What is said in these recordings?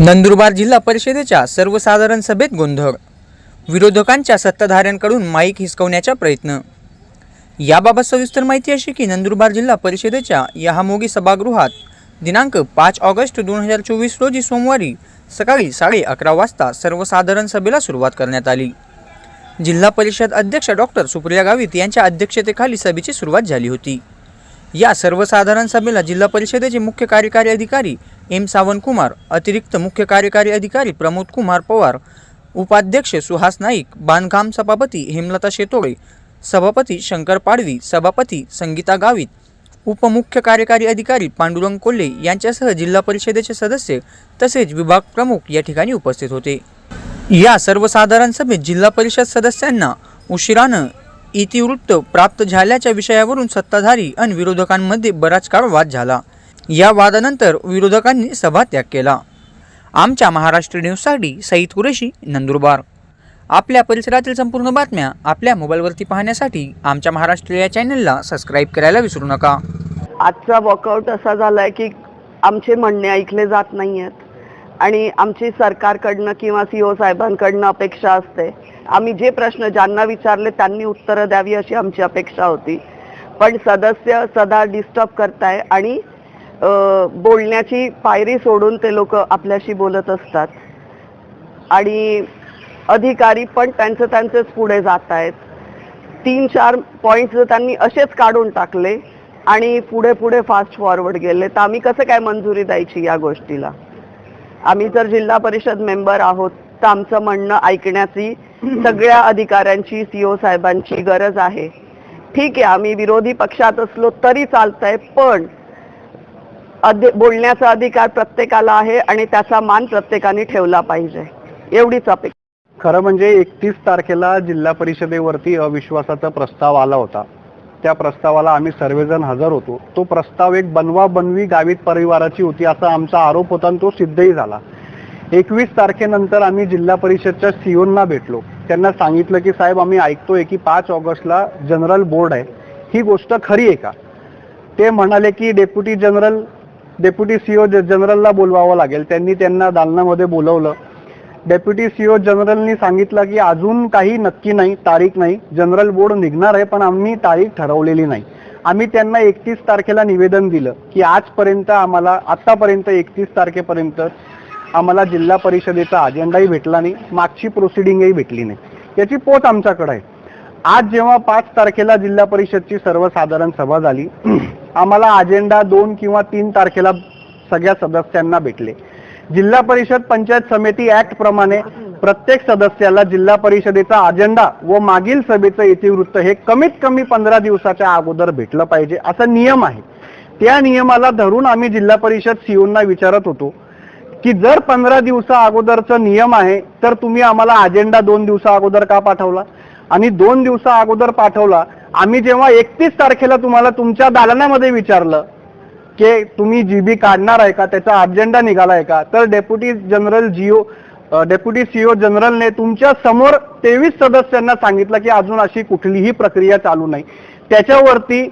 नंदुरबार जिल्हा परिषदेच्या सर्वसाधारण सभेत गोंधळ. विरोधकांच्या सत्ताधाऱ्यांकडून माईक हिसकवण्याचा प्रयत्न. याबाबत सविस्तर माहिती अशी की नंदुरबार जिल्हा परिषदेच्या यहामोगी सभागृहात दिनांक पाच ऑगस्ट दोन हजार चोवीस रोजी सोमवारी सकाळी साडे अकरा वाजता सर्वसाधारण सभेला सुरुवात करण्यात आली. जिल्हा परिषद अध्यक्ष डॉक्टर सुप्रिया गावित यांच्या अध्यक्षतेखाली सभेची सुरुवात झाली होती. या सर्वसाधारण सभेला जिल्हा परिषदेचे मुख्य कार्यकारी अधिकारी एम सावंतकुमार अतिरिक्त मुख्य कार्यकारी अधिकारी प्रमोद कुमार पवार उपाध्यक्ष सुहास नाईक बांधकाम सभापती हेमलता शेतोळे सभापती शंकर पाडवी सभापती संगीता गावित उपमुख्य कार्यकारी अधिकारी पांडुरंग कोल्हे यांच्यासह जिल्हा परिषदेचे सदस्य तसेच विभाग प्रमुख या ठिकाणी उपस्थित होते. या सर्वसाधारण सभेत जिल्हा परिषद सदस्यांना उशिरानं इतिवृत्त प्राप्त झाल्याच्या विषयावरून सत्ताधारी आणि विरोधकांमध्ये बराच काळ वाद झाला. या वादानंतर विरोधकांनी सभात्याग केला. आमच्या महाराष्ट्र न्यूजसाठी सईद कुरेशी नंदुरबार. आपल्या परिसरातील संपूर्ण बातम्या आपल्या मोबाईलवरती पाहण्यासाठी आमच्या महाराष्ट्र या चॅनलला सबस्क्राईब करायला विसरू नका. आजचा वॉकआउट असा झाला आहे की आमचे म्हणणे ऐकले जात नाही आहेत आणि आमची सरकारकडनं किंवा सी ओ साहेबांकडनं अपेक्षा असते. आम्ही जे प्रश्न ज्यांना विचारले त्यांनी उत्तरं द्यावी अशी आमची अपेक्षा होती. पण सदस्य सदा डिस्टर्ब करताय आणि बोलण्याची पायरी सोडून ते लोक आपल्याशी बोलत असतात. आणि अधिकारी पण त्यांचं त्यांचेच पुढे जात आहेत तीन चार पॉईंट्स त्यांनी असेच काढून टाकले आणि पुढे पुढे फास्ट फॉरवर्ड गेले तर आम्ही कसं काय मंजुरी द्यायची या गोष्टीला? आम्ही जर जिल्हा परिषद मेंबर आहोत. तर आमचं म्हणणं ऐकण्याची सगळ्या अधिकाऱ्यांची सीओ साहेबांची गरज आहे. ठीक आहे आम्ही विरोधी पक्षात असलो तरी चालतंय पण बोलण्याचा अधिकार प्रत्येकाला आहे आणि त्याचा मान प्रत्येकाने ठेवला पाहिजे. एवढीच अपेक्षा. खरं म्हणजे एकतीस तारखेला जिल्हा परिषदेवरती अविश्वासाचा प्रस्ताव आला होता. त्या प्रस्तावाला आम्ही सर्वजण हजर होतो. तो प्रस्ताव एक बनवा बनवी गावित परिवाराची होती असा आमचा आरोप होता आणि तो सिद्धही झाला. एकवीस तारखेनंतर आम्ही जिल्हा परिषदच्या सीओना भेटलो. त्यांना सांगितलं की साहेब आम्ही ऐकतोय की पाच ऑगस्टला जनरल बोर्ड आहे. ही गोष्ट खरी आहे का? ते म्हणाले की डेप्युटी जनरल डेप्युटी सीओ जनरलला बोलवावं लागेल. त्यांनी त्यांना दालनामध्ये बोलवलं. डेप्युटी सीओ जनरलनी सांगितलं की अजून काही नक्की नाही तारीख नाही. जनरल बोर्ड निघणार आहे पण आम्ही तारीख ठरवलेली नाही. आम्ही त्यांना एकतीस तारखेला निवेदन दिलं की आजपर्यंत आम्हाला आतापर्यंत एकतीस तारखेपर्यंत आम्हाला जिल्हा परिषदेचा अजेंडाही भेटला नाही मागची प्रोसिडिंगही भेटली नाही. याची पोच आमच्याकडे आहे. आज जेव्हा पाच तारखेला जिल्हा परिषदची सर्वसाधारण सभा झाली आम्हाला अजेंडा दोन किंवा तीन तारखेला सगळ्या सदस्यांना भेटले. जिल्हा परिषद पंचायत समिती ऍक्ट प्रमाणे प्रत्येक सदस्याला जिल्हा परिषदेचा अजेंडा व मागील सभेचं इतिवृत्त हे कमीत कमी पंधरा दिवसाच्या अगोदर भेटलं पाहिजे असा नियम आहे. त्या नियमाला धरून आम्ही जिल्हा परिषद सीओंना विचारत होतो की जर पंधरा दिवसा अगोदरचा नियम आहे तर तुम्ही आम्हाला अजेंडा दोन दिवसा अगोदर का पाठवला? आणि दोन दिवसा अगोदर पाठवला आम्ही जेव्हा एकतीस तारखेला तुम्हाला तुमच्या दालनामध्ये विचारलं की तुम्ही जी बी काढणार आहे का त्याचा अजेंडा निघाला आहे का? तर डेप्युटी जनरल जिओ डेप्युटी सीओ जनरलने तुमच्यासमोर तेवीस सदस्यांना सांगितलं की अजून अशी कुठलीही प्रक्रिया चालू नाही. त्याच्यावरती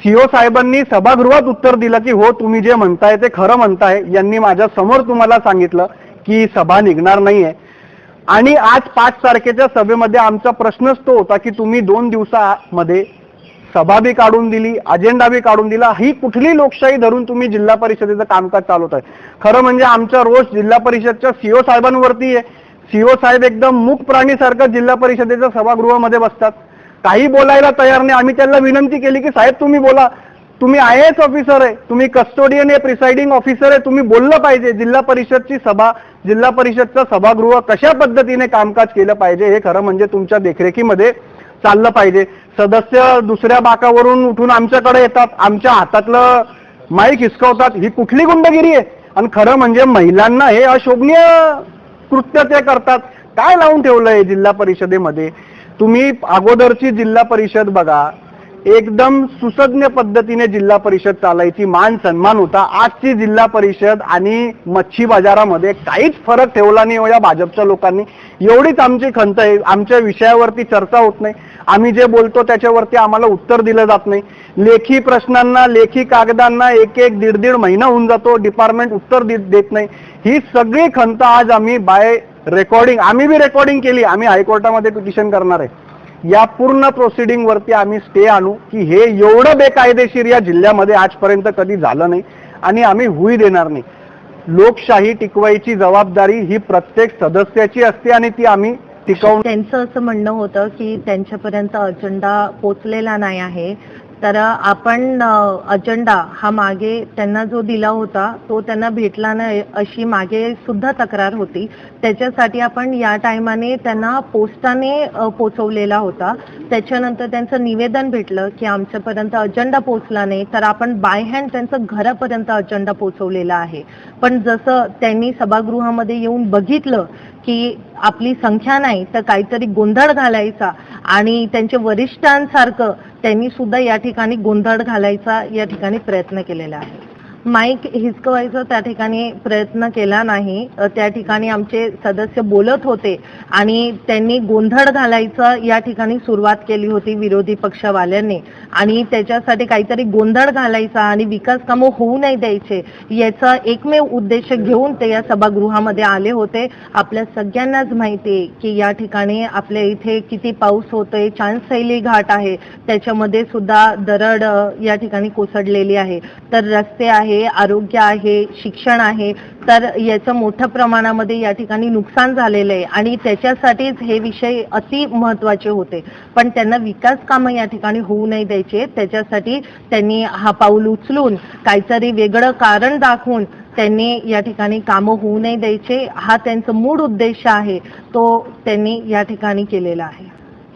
सीओ साहेबांनी सभागृहात उत्तर दिलं की हो तुम्ही जे म्हणताय ते खरं म्हणताय. यांनी माझ्यासमोर तुम्हाला सांगितलं की सभा निघणार नाहीये. आणि आज पाच तारखेच्या सभेमध्ये आमचा प्रश्नच तो होता की तुम्ही दोन दिवसामध्ये सभा बी काढून दिली अजेंडा बी काढून दिला. ही कुठली लोकशाही धरून तुम्ही जिल्हा परिषदेचं कामकाज चालवत आहे? खरं म्हणजे आमचा रोष जिल्हा परिषदच्या सीओ साहेबांवरती आहे. सीओ साहेब एकदम मूक प्राणीसारखं जिल्हा परिषदेच्या सभागृहामध्ये बसतात. काही बोलायला तयार नाही. आम्ही त्यांना विनंती केली की साहेब तुम्ही बोला. तुम्ही आय एस ऑफिसर आहे. तुम्ही कस्टोडियन आहे प्रिसाइडिंग ऑफिसर आहे. तुम्ही बोललं पाहिजे. जिल्हा परिषदची सभा जिल्हा परिषदचं सभागृह कशा पद्धतीने कामकाज केलं पाहिजे हे खरं म्हणजे तुमच्या देखरेखीमध्ये चाललं पाहिजे. सदस्य दुसऱ्या बाकावरून उठून आमच्याकडे येतात आमच्या हातातलं माईक हिसकवतात. ही कुठली गुंडगिरी आहे? आणि खरं म्हणजे महिलांना हे अशोभनीय कृत्य ते करतात. काय लावून ठेवलंय जिल्हा परिषदेमध्ये? तुम्ही अगोदरची जिल्हा परिषद बघा. एकदम सुसज्ञ पद्धतीने जिल्हा परिषद चालायची मान सन्मान होता. आजची जिल्हा परिषद आणि मच्छी बाजारामध्ये काहीच फरक ठेवला नाही हो या भाजपच्या लोकांनी. एवढीच आमची खंत आहे. आमच्या विषयावरती चर्चा होत नाही. आम्ही जे बोलतो त्याच्यावरती आम्हाला उत्तर दिलं जात नाही. लेखी प्रश्नांना लेखी कागदांना एक एक दीड दीड महिना होऊन जातो. डिपार्टमेंट उत्तर दे- देत नाही. ही सगळी खंत आज आम्ही बाय रेकॉर्डिंग आम्ही बी रेकॉर्डिंग केली. आम्ही हायकोर्टामध्ये पिटिशन करणार आहे. या पूर्ण प्रोसिडिंग वरती आम्ही स्टे आणू की हे एवढं बेकायदेशीर या जिल्ह्यामध्ये आजपर्यंत कधी झालं नाही आणि आम्ही हुई देणार नाही. लोकशाही टिकवायची जबाबदारी ही प्रत्येक सदस्याची असते आणि ती आम्ही टिकवून त्यांचं असं म्हणणं होतं की त्यांच्यापर्यंत अजेंडा पोचलेला नाही आहे. तर आपण अजेंडा हा मागे त्यांना जो दिला होता तो त्यांना भेटला नाही अशी मागे सुद्धा तक्रार होती. त्याच्यासाठी आपण या टायमाने त्यांना पोस्टाने पोचवलेला होता. त्याच्यानंतर त्यांचं निवेदन भेटलं की आमच्यापर्यंत अजेंडा पोचला नाही तर आपण बाय हँड त्यांचं घरापर्यंत अजेंडा पोचवलेला आहे. पण जसं त्यांनी सभागृहामध्ये येऊन बघितलं की आपली संख्या नाही तर काहीतरी गोंधळ घालायचा आणि त्यांच्या वरिष्ठांसारखं त्यांनी सुद्धा या ठिकाणी गोंधळ घालायचा या ठिकाणी प्रयत्न केलेला आहे. माईक हिसकवायचा त्या ठिकाणी प्रयत्न केला नाही. त्या ठिकाणी आमचे सदस्य बोलत होते आणि त्यांनी गोंधळ घालायचं या ठिकाणी सुरुवात केली होती विरोधी पक्षवाल्यांनी. आणि त्याच्यासाठी काहीतरी गोंधळ घालायचा आणि विकास कामं होऊ नाही द्यायचे याचा एकमेव उद्देश घेऊन ते या सभागृहामध्ये आले होते. आपल्या सगळ्यांनाच माहिती आहे की या ठिकाणी आपल्या इथे किती पाऊस होतोय चांदसैली घाट आहे त्याच्यामध्ये सुद्धा दरड या ठिकाणी कोसडलेली आहे. तर रस्ते आहे आरोग्य आहे शिक्षण आहे तर याचं मोठ्या प्रमाणामध्ये या ठिकाणी नुकसान झालेलं आहे. आणि त्याच्यासाठीच हे विषय अति महत्त्वाचे होते. पण त्यांना विकास कामं या ठिकाणी होऊ नाही द्यायचे. त्याच्यासाठी त्यांनी हा पाऊल उचलून काहीतरी वेगळं कारण दाखवून त्यांनी या ठिकाणी कामं होऊ नाही द्यायचे. हा त्यांचा मूळ उद्देश आहे. तो त्यांनी या ठिकाणी केलेला आहे.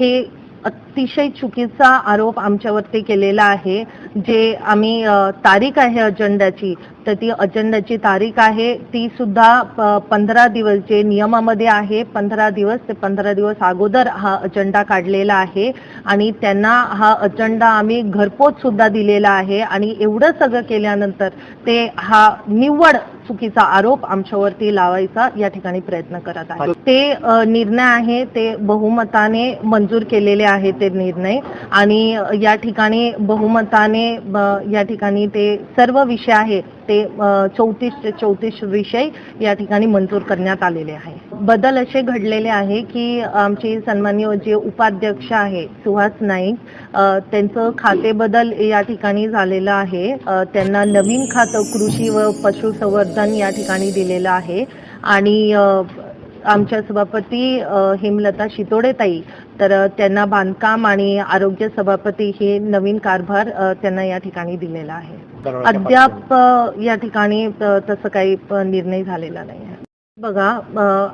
हे अतिशय चुकीचा आरोप आमच्यावरती केलेला आहे. जे आम्ही तारीख आहे अजेंडाची तर ती अजेंडाची तारीख आहे. ती सुद्धा पंधरा दिवस जे नियमामध्ये आहे पंधरा दिवस ते पंधरा दिवस अगोदर हा अजेंडा काढलेला आहे. आणि त्यांना हा अजेंडा आम्ही घरपोच सुद्धा दिलेला आहे. आणि एवढं सगळं केल्यानंतर ते हा निव्वळ चुकीचा आरोप आमच्यावरती लावायचा या ठिकाणी प्रयत्न करत आहे ते निर्णय आहे ते बहुमताने मंजूर केलेले आहे ते निर्णय. आणि या ठिकाणी बहुमताने या ठिकाणी ते सर्व विषय आहे ते चौतीस ते चौतीस विषय या ठिकाणी मंजूर करण्यात आलेले आहे. बदल असे घडलेले आहे की आमचे सन्मान्य जे उपाध्यक्ष आहे सुहास नाईक त्यांचं खाते बदल या ठिकाणी झालेलं आहे. त्यांना नवीन खातं कृषी व पशुसंवर्धन या ठिकाणी दिलेलं आहे. आणि आमच्या सभापती हेमलता शितोडेताई तर त्यांना बांधकाम आणि आरोग्य सभापती हे नवीन कारभार त्यांना या ठिकाणी दिलेला आहे. अद्याप या ठिकाणी तसं काही निर्णय झालेला नाही आहे. बघा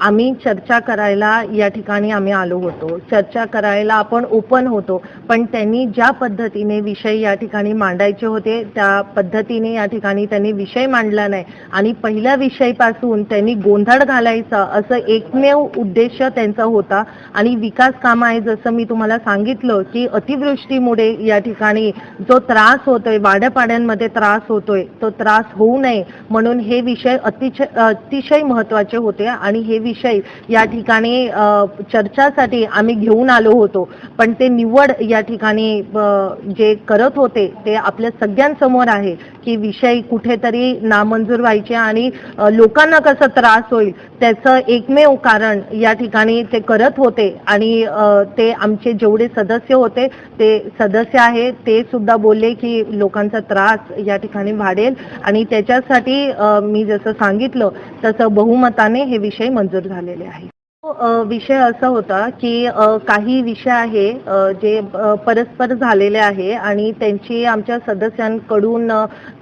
आम्ही चर्चा करायला या ठिकाणी आम्ही आलो होतो. चर्चा करायला आपण ओपन होतो. पण त्यांनी ज्या पद्धतीने विषय या ठिकाणी मांडायचे होते त्या पद्धतीने या ठिकाणी त्यांनी विषय मांडला नाही. आणि पहिल्या विषयपासून त्यांनी गोंधळ घालायचा असं एकमेव उद्देश त्यांचा होता. आणि विकास काम आहे जसं मी तुम्हाला सांगितलं की अतिवृष्टीमुळे या ठिकाणी जो त्रास होतोय वाड्यापाड्यांमध्ये त्रास होतोय तो त्रास होऊ नये. म्हणून हे विषय अतिशय अतिशय महत्त्वाचे होते आणि हे विषय या ठिकाणी अ, चर्चासाठी आम्ही घेऊन आलो होतो. पण ते निवड या ठिकाणी जे करत होते ते आपल्या सगळ्यांसमोर आहे. की विषय कुठेतरी नामंजूर व्हायचे आणि लोकांना कसा त्रास होईल त्याचं एकमेव कारण या ठिकाणी ते करत होते आणि ते आमचे जेवढे सदस्य होते ते सदस्य आहे ते सुद्धा बोलले की लोकांचा त्रास या ठिकाणी वाढेल आणि त्याच्यासाठी मी जसं सांगितलं तसं बहुमताने हे विषय मंजूर झालेले आहे विषय असा होता की काही विषय आहे जे परस्पर झालेले आहे आणि त्यांची आमच्या सदस्यांकडून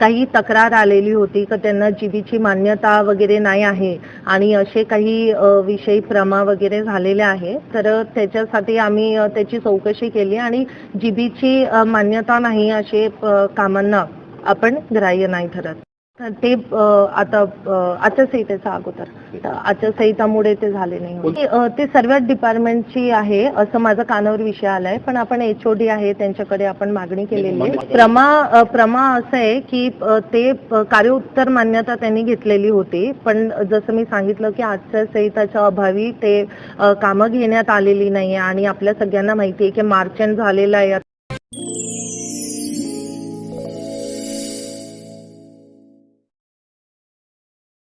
काही तक्रार आलेली होती का त्यांना जीबीची मान्यता वगैरे नाही आहे आणि असे काही विषयी विषय प्रमा वगैरे झालेले आहे. तर त्याच्यासाठी आम्ही त्याची चौकशी केली आणि जीबीची मान्यता नाही असे कामांना आपण ग्राह्य नाही ठरत ते आता आचारसंहितेचा अगोदर. आचारसंहितामुळे ते झाले नाही. ते सर्व डिपार्टमेंटची आहे असं माझा कानावर विषय आलाय. पण आपण एचओडी आहे त्यांच्याकडे आपण मागणी केलेली आहे. प्रमा प्रमा असं आहे की ते कार्य उत्तर मान्यता त्यांनी घेतलेली होती. पण जसं मी सांगितलं की आचारसंहिताच्या अभावी ते कामं घेण्यात आलेली नाही आणि आपल्या सगळ्यांना माहिती आहे की मार्च एंड झालेला आहे.